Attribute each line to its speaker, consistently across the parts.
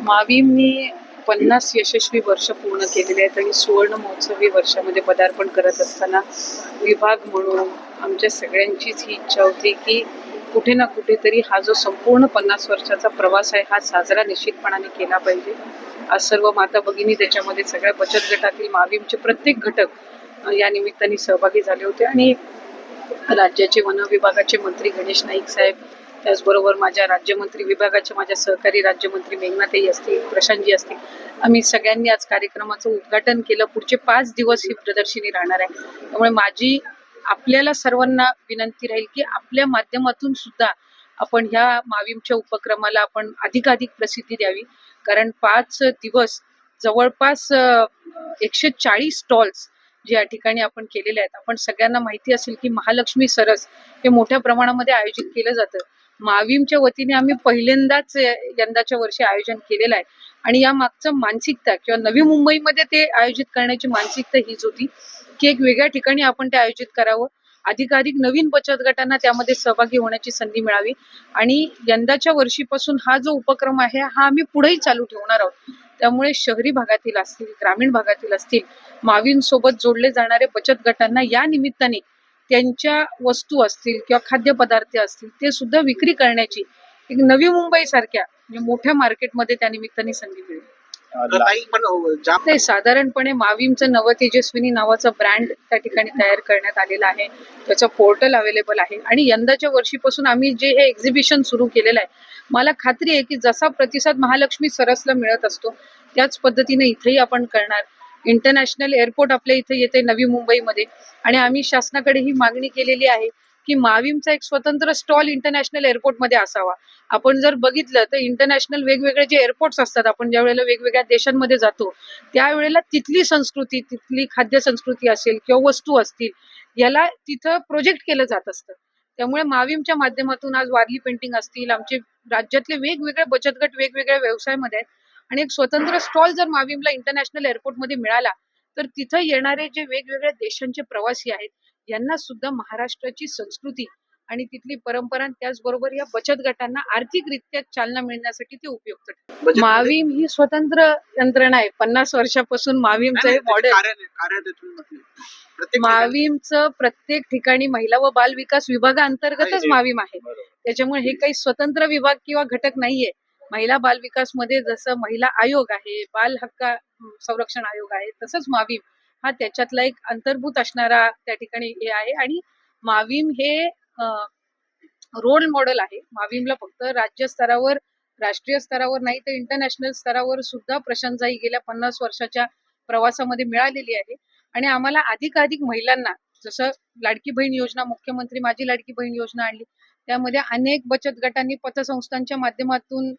Speaker 1: माविमनी पन्नास यशस्वी वर्ष पूर्ण केलेली आहेत आणि सुवर्ण महोत्सवी वर्षामध्ये पदार्पण करत असताना विभाग म्हणून आमच्या सगळ्यांचीच ही इच्छा होती की कुठे ना कुठेतरी हा जो संपूर्ण पन्नास वर्षाचा प्रवास आहे हा साजरा निश्चितपणाने केला पाहिजे. आज सर्व माता भगिनी त्याच्यामध्ये सगळ्या बचत गटातील मावीमचे प्रत्येक घटक या निमित्ताने सहभागी झाले होते आणि राज्याचे वन विभागाचे मंत्री गणेश नाईक साहेब त्याचबरोबर माझ्या राज्यमंत्री विभागाचे माझ्या सहकारी राज्यमंत्री मेघनाथही असतील प्रशांतजी असतील आम्ही सगळ्यांनी आज कार्यक्रमाचं उद्घाटन केलं. पुढचे पाच दिवस ही प्रदर्शनी राहणार आहे. त्यामुळे माझी आपल्याला सर्वांना विनंती राहील की आपल्या माध्यमातून सुद्धा आपण ह्या माविमच्या उपक्रमाला आपण अधिकाधिक प्रसिद्धी द्यावी. कारण पाच दिवस जवळपास एकशे चाळीस स्टॉल्स जे या ठिकाणी आपण केलेले आहेत. आपण सगळ्यांना माहिती असेल की महालक्ष्मी सरस हे मोठ्या प्रमाणामध्ये आयोजित केलं जातं. माविमच्या वतीने आम्ही पहिल्यांदाच यंदाच्या वर्षी आयोजन केलेलं आहे. आणि या मागचं मानसिकता किंवा नवी मुंबईमध्ये ते आयोजित करण्याची मानसिकता हीच होती की एक वेगळ्या ठिकाणी आपण ते आयोजित करावं. अधिकाधिक नवीन बचत गटांना त्यामध्ये सहभागी होण्याची संधी मिळावी. आणि यंदाच्या वर्षीपासून हा जो उपक्रम आहे हा आम्ही पुढेही चालू ठेवणार आहोत. त्यामुळे शहरी भागातील असतील ग्रामीण भागातील असतील मावींसोबत जोडले जाणारे बचत गटांना या निमित्ताने त्यांच्या वस्तू असतील किंवा खाद्यपदार्थ असतील ते सुद्धा विक्री करण्याची एक नवी मुंबई सारख्या म्हणजे मोठ्या मार्केटमध्ये त्या निमित्ताने संधी मिळेल. ते साधारणपणे माविमचं नव तेजस्विनी नावाचं ब्रँड त्या ठिकाणी तयार करण्यात आलेलं आहे. त्याचं पोर्टल अवेलेबल आहे. आणि यंदाच्या वर्षीपासून आम्ही जे हे एक्झिबिशन सुरू केलेलं आहे मला खात्री आहे की जसा प्रतिसाद महालक्ष्मी सरसला मिळत असतो त्याच पद्धतीने इथेही आपण करणार. इंटरनॅशनल एअरपोर्ट आपल्या इथे येते नवी मुंबईमध्ये. आणि आम्ही शासनाकडे ही मागणी केलेली आहे की माविमचा एक स्वतंत्र स्टॉल इंटरनॅशनल एअरपोर्टमध्ये असावा. आपण जर बघितलं तर इंटरनॅशनल वेगवेगळे जे एअरपोर्ट्स असतात आपण ज्या वेळेला वेगवेगळ्या देशांमध्ये जातो त्यावेळेला तिथली संस्कृती तिथली खाद्य संस्कृती असेल किंवा वस्तू असतील याला तिथं प्रोजेक्ट केलं जात असतं. त्यामुळे माविमच्या माध्यमातून आज वारली पेंटिंग असतील आमचे राज्यातले वेगवेगळे बचत गट वेगवेगळ्या व्यवसायामध्ये आहेत. आणि एक स्वतंत्र स्टॉल जर माविमला इंटरनॅशनल एअरपोर्टमध्ये मिळाला तर तिथं येणारे जे वेगवेगळ्या देशांचे प्रवासी आहेत यांना सुद्धा महाराष्ट्राची संस्कृती आणि तिथली परंपरा त्याचबरोबर या बचत गटांना आर्थिकरित्या चालना मिळण्यासाठी ते उपयुक्त माविम ही स्वतंत्र यंत्रणा आहे पन्नास वर्षापासून माविमचं हे मॉडेल
Speaker 2: तुम्ही म्हटले. प्रत्येक ठिकाणी-
Speaker 1: माविमचं प्रत्येक ठिकाणी महिला व बाल विकास विभागाअंतर्गतच. माविम आहे. त्याच्यामुळे हे काही स्वतंत्र विभाग किंवा घटक नाहीये महिला बाल विकासमध्ये जसं महिला आयोग आहे बाल हक्क संरक्षण आयोग आहे तसंच माविम हा त्याच्यातला एक अंतर्भूत असणारा त्या ठिकाणी हे आहे. आणि माविम हे रोल मॉडेल आहे. माविमला फक्त राज्य स्तरावर राष्ट्रीय स्तरावर नाही तर इंटरनॅशनल स्तरावर सुद्धा प्रशंसाही गेल्या पन्नास वर्षाच्या प्रवासामध्ये मिळालेली आहे. आणि आम्हाला अधिकाधिक महिलांना जसं लाडकी बहीण योजना मुख्यमंत्री माझी लाडकी बहीण योजना आणली त्यामध्ये अनेक बचत गटांनी पतसंस्थांच्या माध्यमातून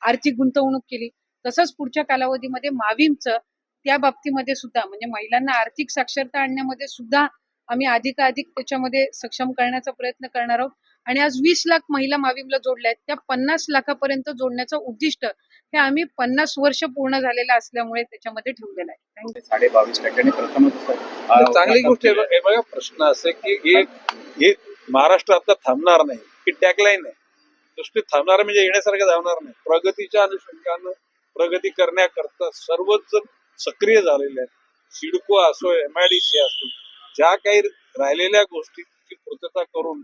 Speaker 1: आर्थिक गुंतवणूक केली. तसंच पुढच्या कालावधीमध्ये माविमचं त्या बाबतीमध्ये सुद्धा म्हणजे महिलांना आर्थिक साक्षरता आणण्यामध्ये सुद्धा आम्ही अधिकाधिक त्याच्यामध्ये सक्षम करण्याचा प्रयत्न करणार आहोत. आणि आज वीस लाख महिला माविमला जोडल्या आहेत. त्या पन्नास लाखापर्यंत जोडण्याचं उद्दिष्ट हे आम्ही पन्नास वर्ष पूर्ण झालेलं असल्यामुळे त्याच्यामध्ये ठेवलेलं आहे. Thank you.
Speaker 3: साडे बावीस टक्क्यांनी प्रथमच
Speaker 4: तर चांगली गोष्ट आहे. बघ- प्रश्न असे की हे महाराष्ट्र आता थांबणार नाही. ही टॅगलाईन आहे. नुसती थांबणार म्हणजे येण्यासारखं धावणार नाही. प्रगतीच्या अनुषंगानं प्रगती करण्याकरता सर्वच जण सक्रिय झालेले आहेत. सिडको असो एम आय डी सी असो ज्या काही राहिलेल्या गोष्टींची पूर्तता करून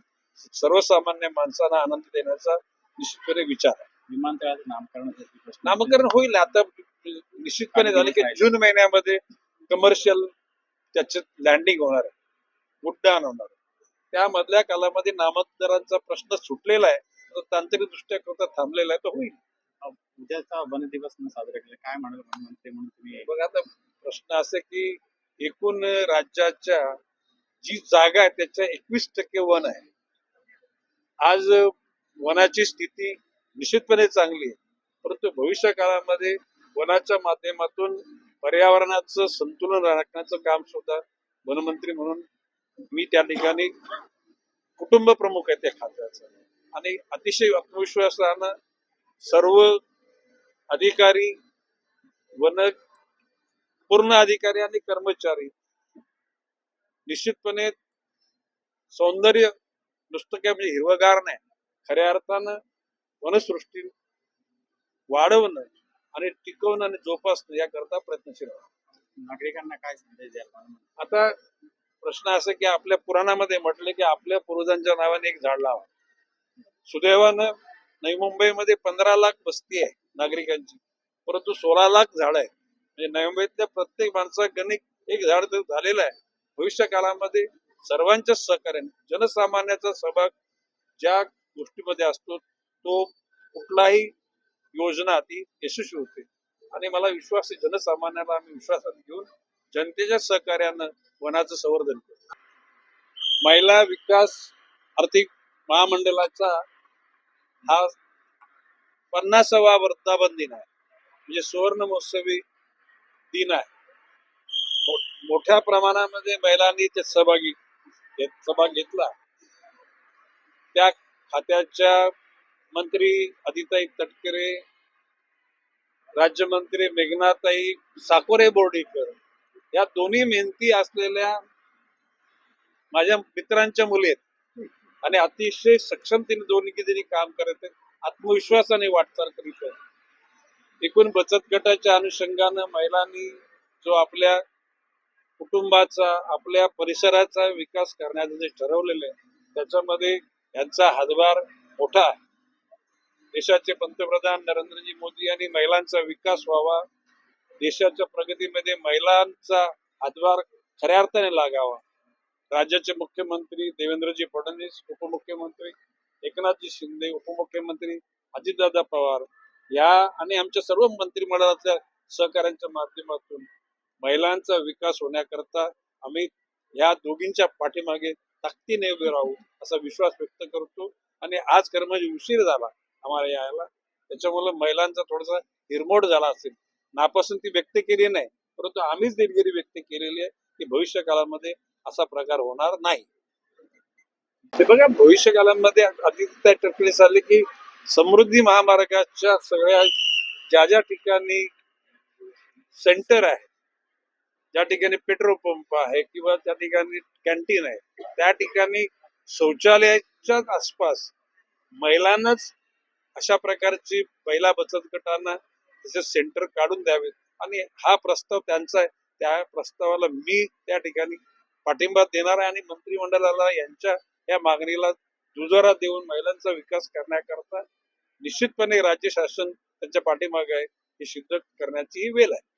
Speaker 4: सर्वसामान्य माणसांना आनंद देण्याचा निश्चितपणे विचार आहे.
Speaker 3: विमानतळाचं नामकरणासाठी प्रश्न
Speaker 4: नामकरण होईल. आता निश्चितपणे झाले की जून महिन्यामध्ये कमर्शियल त्याच्यात लँडिंग होणार आहे. उड्डाण होणार आहे. त्यामधल्या कालामध्ये नामकरणाचा प्रश्न सुटलेला आहे. तो तांत्रिक दृष्ट्या करता थांबलेला आहे तो होईल.
Speaker 3: उद्याचा वन दिवस साजरा केला काय म्हणाल वनमंत्री म्हणून तुम्ही?
Speaker 4: बघा आता प्रश्न असे की एकूण राज्याच्या जी जागा आहे त्याच्या एकवीस टक्के वन आहे. आज वनाची स्थिती निश्चितपणे चांगली आहे परंतु भविष्य काळामध्ये वनाच्या माध्यमातून पर्यावरणाचं संतुलन राखण्याचं काम सुद्धा वनमंत्री म्हणून मी त्या ठिकाणी कुटुंब प्रमुख आहे त्या खात्याचं. आणि अतिशय आत्मविश्वासानं सर्व अधिकारी वन पूर्ण अधिकारी आणि कर्मचारी निश्चितपणे सौंदर्य नुसतं काय म्हणजे हिरवगार नाही. खऱ्या अर्थानं वनसृष्टी वाढवणं आणि टिकवणं आणि जोपासणं याकरता प्रयत्नशील
Speaker 3: नागरिकांना काय संदेश?
Speaker 4: आता प्रश्न असा की आपल्या पुराणामध्ये म्हटले की आपल्या पूर्वजांच्या नावाने एक झाड लावा. सुदैवानं नवी मुंबईमध्ये पंधरा लाख वस्ती आहे नागरिकांची. परंतु सोळा लाख झाड आहे म्हणजे नवी मुंबईतल्या प्रत्येक माणसा गणित एक झाड तर झालेलं आहे. भविष्य काळामध्ये सर्वांच्या सहकार्याने जनसामान्याचा सहभाग ज्या गोष्टीमध्ये असतो तो कुठलाही योजना ती यशस्वी होते. आणि मला विश्वास आहे जनसामान्याला आम्ही विश्वासात घेऊन जनतेच्या सहकार्यानं वनाचं संवर्धन करू. महिला विकास आर्थिक महामंडळाचा हा पन्नासावा वर्धापन दिन आहे. म्हणजे सुवर्ण महोत्सवी दिन आहे. मोठ्या प्रमाणामध्ये महिलांनी ते सहभागी सहभाग घेतला. त्या खात्याच्या मंत्री अदिताई तटकरे राज्यमंत्री मेघनाताई साकोरे बोर्डीकर या दोन्ही मेहनती असलेल्या माझ्या मित्रांच्या मुली आहेत. आणि अतिशय सक्षमतेने दोन्ही किती काम करत आहेत. आत्मविश्वासाने वाटचाल करीत आहेत. एकूण बचत गटाच्या अनुषंगानं महिलांनी जो आपल्या कुटुंबाचा आपल्या परिसराचा विकास करण्याचं जे ठरवलेलं आहे त्याच्यामध्ये यांचा हातभार मोठा आहे. देशाचे पंतप्रधान नरेंद्रजी मोदी यांनी महिलांचा विकास व्हावा. देशाच्या प्रगतीमध्ये महिलांचा हातभार खऱ्या अर्थाने लागावा. राज्याचे मुख्यमंत्री देवेंद्रजी फडणवीस उपमुख्यमंत्री एकनाथजी शिंदे उपमुख्यमंत्री अजितदादा पवार या आणि आमच्या सर्व मंत्रिमंडळातल्या सहकाऱ्यांच्या माध्यमातून महिलांचा विकास होण्याकरता आम्ही या दोघींच्या पाठीमागे ताकदीने उभे राहू असा विश्वास व्यक्त करतो. आणि आज खरं म्हणजे उशीर झाला आम्हाला यायला. त्याच्यामुळे महिलांचा थोडासा हिरमोड झाला असेल. नापसंती व्यक्त केली नाही परंतु आम्हीच दिलगिरी व्यक्त केलेली आहे. की भविष्य काळामध्ये असा प्रकार होणार नाही. ते बघा भविष्य काळामध्ये आदित्य टक्के झाले की समृद्धी महामार्गाच्या सगळ्या ज्या ज्या ठिकाणी सेंटर आहे ज्या ठिकाणी पेट्रोल पंप आहे किंवा त्या ठिकाणी कॅन्टीन आहे त्या ठिकाणी शौचालयाच्या आसपास महिलांनाच अशा प्रकारची महिला बचत गटांना त्याचे सेंटर काढून द्यावेत आणि हा प्रस्ताव त्यांचा आहे. त्या प्रस्तावाला मी त्या ठिकाणी पाठिंबा देणार आहे आणि मंत्रिमंडळाला यांच्या या मागणीला दुजोरा देऊन महिलांचा विकास करण्याकरता निश्चितपणे राज्य शासन त्यांच्या पाठीमागे आहे हे सिद्ध करण्याची ही वेळ आहे.